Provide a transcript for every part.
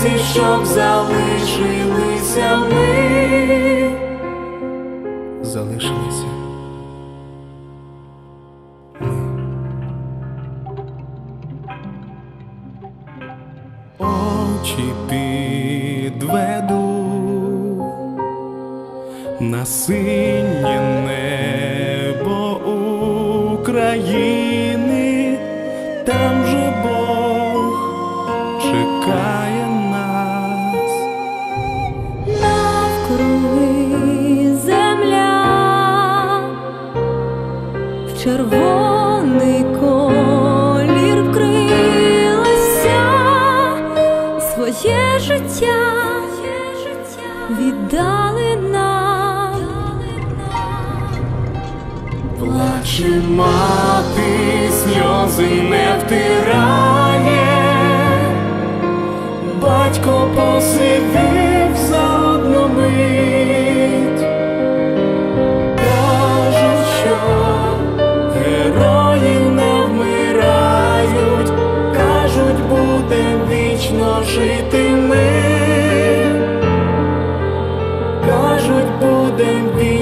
серці, щоб залишилися ми, залишилися. очі підведу на синє небо України, червоний колір вкрилася, своє життя віддали нам. Плаче мати, сльози не втирає, батько посивів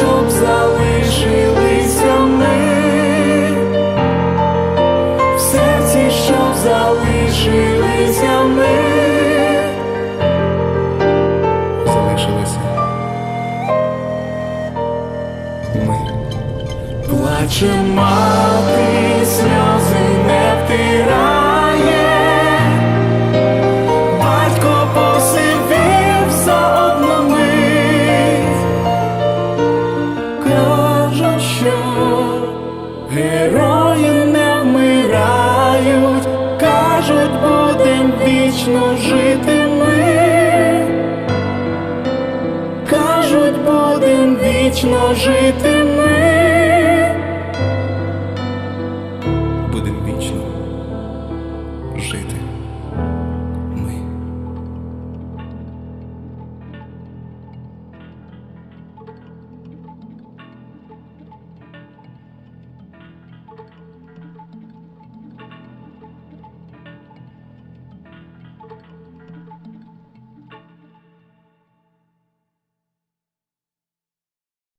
Щоб залишилися ми, в серці, щоб залишилися ми. залишилися. Ми плаче мати, сльози не втирає, вічно жити ми. Кажуть, будем вічно жити